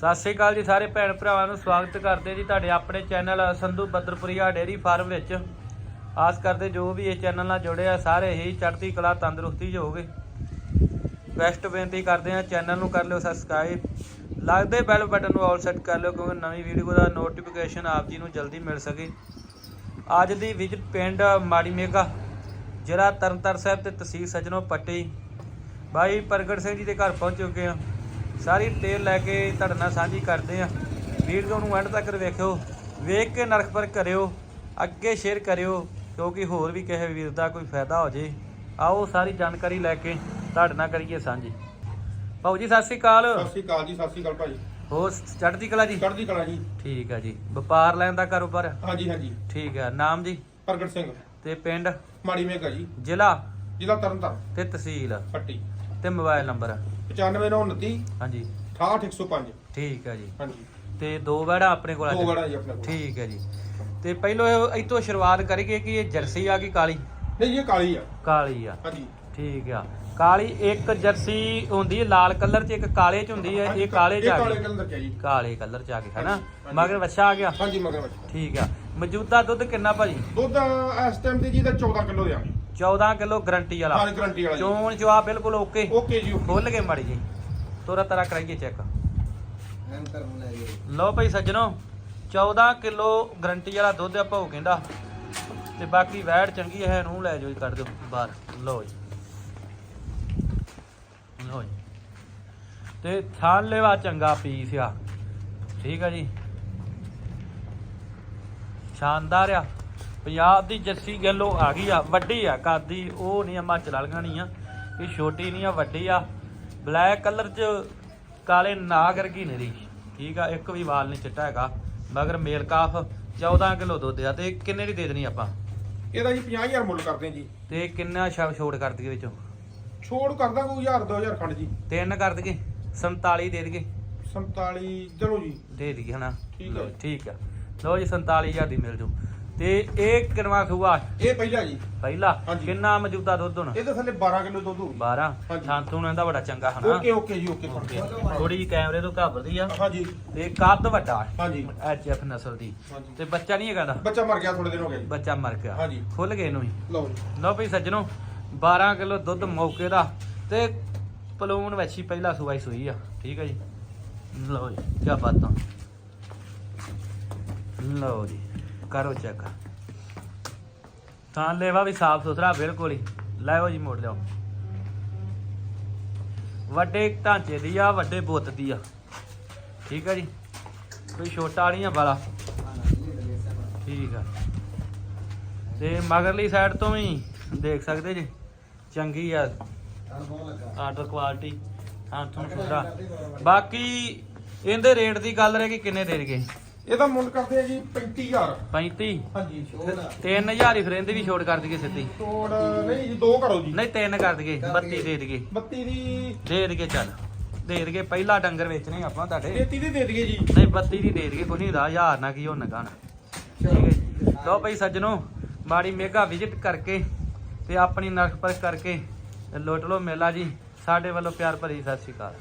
ਸਤਿ ਸ਼੍ਰੀ ਅਕਾਲ ਜੀ ਸਾਰੇ ਭੈਣ ਭਰਾਵਾਂ ਨੂੰ ਸਵਾਗਤ ਕਰਦੇ ਜੀ ਤੁਹਾਡੇ ਆਪਣੇ channel Sandhu Badarpuria dairy farm ਵਿੱਚ। ਆਸ ਕਰਦੇ ਜੋ ਵੀ ਇਹ ਚੈਨਲ ਨਾਲ ਜੁੜੇ ਆ, ਸਾਰੇ ਹੀ ਚੜ੍ਹਦੀ ਕਲਾ, ਤੰਦਰੁਸਤੀ 'ਚ ਹੋਵੇ ਬੈਸਟ ਬੇਨਤੀ ਕਰਦੇ ਆ ਚੈਨਲ ਨੂੰ ਕਰ ਲਿਓ ਸਬਸਕ੍ਰਾਈਬ। ਲੱਗਦੇ ਬੈਲ ਬਟਨ ਨੂੰ ਆਲ ਸੈੱਟ ਕਰ ਲਿਓ, ਕਿਉਂਕਿ ਨਵੀਂ ਵੀਡੀਓ ਦਾ ਨੋਟੀਫਿਕੇਸ਼ਨ ਆਪ ਜੀ ਨੂੰ ਜਲਦੀ ਮਿਲ ਸਕੇ। ਅੱਜ ਦੀ ਵਿਜ਼ਿਟ ਪਿੰਡ ਮਾੜੀ ਮੇਗਾ, ਜ਼ਿਲ੍ਹਾ ਤਰਨਤਾਰਨ ਸਾਹਿਬ ਤੇ ਤਹਿਸੀਲ ਸਜਣੋ ਪੱਟੀ। ਭਾਈ ਪ੍ਰਗਟ ਸਿੰਘ ਜੀ ਦੇ ਘਰ ਪਹੁੰਚ ਚੁੱਕੇ ਆ ਸਾਰੀ ਡਿਟੇਲ ਲੈ ਕੇ ਤੁਹਾਡੇ ਨਾਲ ਸਾਂਝੀ ਕਰਦੇ ਆ ਵੀਡੀਓ ਨੂੰ ਐਂਡ ਤੱਕ ਵੇਖਿਓ ਵੇਖ ਕੇ ਨਰਖ ਪਰ ਕਰਿਓ ਅੱਗੇ ਸ਼ੇਅਰ ਕਰਿਓ ਕਿਉਂਕਿ ਹੋਰ ਵੀ ਕਿਸੇ ਵੀਰ ਦਾ ਕੋਈ ਫਾਇਦਾ ਹੋ ਜੇ। ਆਓ ਸਾਰੀ ਜਾਣਕਾਰੀ ਲੈ ਕੇ ਤੁਹਾਡੇ ਨਾਲ ਕਰੀਏ ਸਾਂਝੀ। ਭਾਊ ਜੀ ਸਤਿ ਸ਼੍ਰੀ ਅਕਾਲ। ਸਤਿ ਸ਼੍ਰੀ ਅਕਾਲ ਜੀ ਸਤਿ ਸ਼੍ਰੀ ਅਕਾਲ ਭਾਜੀ। ਹੋਰ ਚੜ੍ਹਦੀ ਕਲਾ ਜੀ? ਚੜ੍ਹਦੀ ਕਲਾ ਜੀ। ਠੀਕ ਹੈ ਜੀ। ਵਪਾਰ ਲੈਣ ਦਾ ਕਾਰੋਬਾਰ ਆ? ਹਾਂਜੀ ਹਾਂਜੀ। ਠੀਕ ਹੈ ਨਾਮ ਜੀ? ਪ੍ਰਗਟ ਸਿੰਘ। ਤੇ ਪਿੰਡ? ਮਾੜੀ ਮੇਘਾ ਜੀ। ਜ਼ਿਲ੍ਹਾ? ਜ਼ਿਲ੍ਹਾ ਤਰਨਤਾਰਨ। ਤੇ ਤਹਿਸੀਲ? ਪੱਟੀ ਤੇ ਮੋਬਾਈਲ ਨੰਬਰ? 9529 ਹਾਂਜੀ। 68105 ਠੀਕ ਹੈ ਜੀ। ਹਾਂਜੀ। ਤੇ ਦੋ ਵੜਾ ਆਪਣੇ ਕੋਲ ਦੋ ਅੱਜ ਗੜਾ ਜੀ ਆਪਣੇ ਕੋਲ। ਠੀਕ ਹੈ ਜੀ। ਤੇ ਪਹਿਲੋਂ ਇੱਥੋਂ ਸ਼ੁਰੂਆਤ ਕਰੀਏ ਕਿ ਇਹ ਜਰਸੀ ਆ ਗਈ ਕਾਲੀ? ਨਹੀਂ ਇਹ ਕਾਲੀ ਆ। ਕਾਲੀ ਆ। ਹਾਂਜੀ। ਠੀਕ ਆ। ਕਾਲੀ ਇੱਕ ਜਰਸੀ ਹੁੰਦੀ ਹੈ ਲਾਲ ਕਲਰ 'ਚ ਇੱਕ ਕਾਲੇ 'ਚ ਹੁੰਦੀ ਹੈ ਇਹ ਕਾਲੇ 'ਚ ਆ ਕਾਲੇ ਗਈ। ਕਲਰ ਦਾ ਜੀ। ਕਾਲੇ ਕਲਰ 'ਚ ਆ ਗਈ ਹਨਾ। ਮਗਰ ਵੱਛਾ ਆ ਗਿਆ? ਹਾਂਜੀ ਮਗਰ ਬੱਚਾ ਠੀਕ ਆ। ਮੌਜੂਦਾ ਦੁੱਧ ਕਿੰਨਾ ਭਾਜੀ? ਦੁੱਧ ਇਸ ਟਾਈਮ ਤੇ ਜੀ ਦਾ 14 ਕਿਲੋ ਦਿਆਂ 14 ਕਿਲੋ ਗਰੰਟੀ ਵਾਲਾ। ਹਾਂ ਗਰੰਟੀ ਵਾਲਾ ਜੀ। ਚੋਣ ਜਵਾਬ ਬਿਲਕੁਲ ਓਕੇ। ਓਕੇ ਜੀ ਓਕੇ। ਖੁੱਲ ਕੇ ਮਾੜੀ ਜੀ। ਤੋਰਾ ਤਰਾ ਕਰਾਈਏ ਚੈੱਕ। ਐਂ ਕਰਨ ਲੈ ਲਓ ਭਾਈ ਸੱਜਣੋ 14 ਕਿਲੋ ਗਰੰਟੀ ਵਾਲਾ ਦੁੱਧ ਆ ਭਾਉ ਕਹਿੰਦਾ। ਤੇ ਬਾਕੀ ਵੈੜ ਚੰਗੀ ਹੈ ਨੂੰ ਲੈ ਜਾਓ ਜੀ ਕੱਢ ਦਿਓ ਬਾਹਰ। ਲਓ ਜੀ। ਲਓ ਜੀ। ਤੇ ਥਾਲ ਲੈਵਾ ਚੰਗਾ ਪੀਸ ਆ। ਠੀਕ ਆ ਜੀ। ਸ਼ਾਨਦਾਰ ਆ। ਪੰਜਾਬ ਦੀ ਜੱਸੀ ਗੱਲੋ ਆ ਗਈ ਆ ਵੱਡੀ ਆ ਕਾਦੀ ਉਹ ਨਹੀਂ ਹਿਮਾਚਲ ਵਾਲੀਆਂ ਨਹੀਂ ਆ। ਇਹ ਛੋਟੀ ਨਹੀਂ ਆ ਵੱਡੀ ਆ। ਬਲੈਕ ਕਲਰ ਚ ਕਾਲੇ ਨਾਗ ਵਰਗੀ ਨਿਰੀ ਠੀਕ ਆ ਇੱਕ ਵੀ ਵਾਲ ਨਹੀਂ ਚਿੱਟਾ ਹੈਗਾ। ਮਗਰ ਮੇਲ ਕਾਫ 14 ਕਿਲੋ ਦੁੱਧ ਆ ਤੇ ਕਿੰਨੇ ਦੀ ਦੇ ਦੇਣੀ ਆਪਾਂ? ਇਹਦਾ ਜੀ 50000 ਮੁੱਲ ਕਰਦੇ ਜੀ। ਤੇ ਕਿੰਨਾ ਛਾ- ਛੋੜ ਕਰ ਦਈਏ ਵਿੱਚੋਂ? ਛੋੜ ਕਰਦਾ ਕੋਈ 1000 2000 ਖੰਡ ਜੀ। ਤਿੰਨ ਕਰ ਦਈਏ? 47 ਦੇ ਦਈਏ? 47 ਚਲੋ ਜੀ। ਦੇ ਦਈਏ ਹਨਾ? ਠੀਕ ਆ। ਲਓ, ਠੀਕ ਆ। ਲਓ ਜੀ 47000 ਦੀ ਮਿਲ ਜੂ। ਤੇ ਇਹ ਕਿੰਨਵਾ ਖੂਆ ਇਹ ਪਹਿਲਾ ਜੀ। ਪਹਿਲਾ? ਹਾਂਜੀ। ਕਿੰਨਾ ਮੌਜੂਦਾ ਦੁੱਧ ਹੁਣ? ਇਹਦੇ ਥੱਲੇ 12 ਕਿਲੋ ਦੁੱਧ ਹੋਊ 12 ਹਾਂਜੀ। ਸ਼ਾਂਤੂ ਨੇ ਦਾ ਬੜਾ ਚੰਗਾ ਹਨਾ ਓਕੇ ਓਕੇ ਜੀ ਓਕੇ ਥੋੜੀ ਜਿਹੀ। ਕੈਮਰੇ ਤੋਂ ਘਾਬਰਦੀ ਆ। ਹਾਂਜੀ। ਤੇ ਕੱਦ ਵੱਡਾ ਹਾਂਜੀ। ਐਚਐਫ ਨਸਲ ਦੀ। ਹਾਂਜੀ। ਤੇ ਬੱਚਾ ਨਹੀਂ ਹੈਗਾ ਦਾ ਬੱਚਾ ਮਰ ਗਿਆ ਥੋੜੇ ਦਿਨ ਹੋ ਗਏ ਜੀ। ਬੱਚਾ ਮਰ ਗਿਆ। ਹਾਂਜੀ। ਖੁੱਲ ਗਏ ਇਹਨੂੰ ਹੀ ਲਓ ਜੀ। ਲਓ ਭਈ ਸੱਜਣੋ 12 ਕਿਲੋ ਦੁੱਧ ਮੌਕੇ ਦਾ। ਤੇ ਪਲੂਣ ਵੱਛੀ ਪਹਿਲਾ ਸੂਈ ਸੂਈ ਆ। ਠੀਕ ਹੈ ਜੀ? ਲਓ ਜੀ ਕੀ ਬਾਤਾਂ। ਲਓ ਜੀ। ਕਰੋ ਚੈੱਕ ਤਾਂ ਲੇਵਾ ਵੀ ਸਾਫ਼ ਸੁਥਰਾ, ਬਿਲਕੁਲ ਹੀ। ਲਾਓ ਜੀ ਮੋੜ ਲਿਓ ਵੱਡੇ ਢਾਂਚੇ ਦੀ ਆ, ਵੱਡੇ ਬੁੱਤ ਦੀ ਆ। ਠੀਕ ਆ ਜੀ? ਕੋਈ ਛੋਟਾ ਨਹੀਂ ਆ ਬਾਲਾ ਠੀਕ ਆ। ਤੇ ਮਗਰਲੀ ਸਾਈਡ ਤੋਂ ਵੀ ਦੇਖ ਸਕਦੇ ਜੀ? ਚੰਗੀ ਆ। ਆਰਡਰ ਕੁਆਲਿਟੀ ਹਾਂ, ਤੁਹਾਨੂੰ ਸੁਧਰਾ ਬਾਕੀ ਇਹਦੇ ਰੇਟ ਦੀ ਗੱਲ ਰਹਿ ਗਈ, ਕਿੰਨੇ ਦੇ ਦੇਗੇ ਇਹਦਾ ਮੁੱਲ ਕਰਦੇ ਆ ਜੀ 35000 35 ਹਾਂਜੀ 3000 ਹੀ ਫਿਰ ਇਹਦੀ ਵੀ ਛੋਟ ਕਰ ਦਈਏ ਸਿੱਧੀ। ਛੋੜ ਨਹੀਂ ਜੀ ਦੋ ਕਰੋ ਜੀ। ਨਹੀਂ ਤਿੰਨ ਕਰ ਦਈਏ 32 ਦੇ ਦਈਏ। 32 ਦੀ ਦੇ ਦਈਏ ਚੱਲ। ਦੇ ਦਈਏ ਪਹਿਲਾ ਡੰਗਰ ਵੇਚਣੇ ਆਪਾਂ ਤੁਹਾਡੇ। 33 ਦੀ ਦੇ ਦਈਏ ਜੀ। ਨਹੀਂ 32 ਦੀ ਦੇ ਦਈਏ ਕੋਈ ਨਹੀਂ ਦਾ ਹਜ਼ਾਰ ਨਾ ਕੀ ਹੋਣਾ ਗਾਣਾ ਠੀਕ ਹੈ ਜੀ। ਲਓ ਭਾਈ ਸੱਜਣੋ ਮਾੜੀ ਮੇਗਾ ਵਿਜ਼ਿਟ ਕਰਕੇ ਤੇ ਆਪਣੀ ਨਰਖ ਪਰਖ ਕਰਕੇ ਲੁੱਟ ਲਓ ਮੇਲਾ ਜੀ। ਸਾਡੇ ਵੱਲੋਂ ਪਿਆਰ ਭਰੀ ਸਤਿ ਸ਼੍ਰੀ ਅਕਾਲ।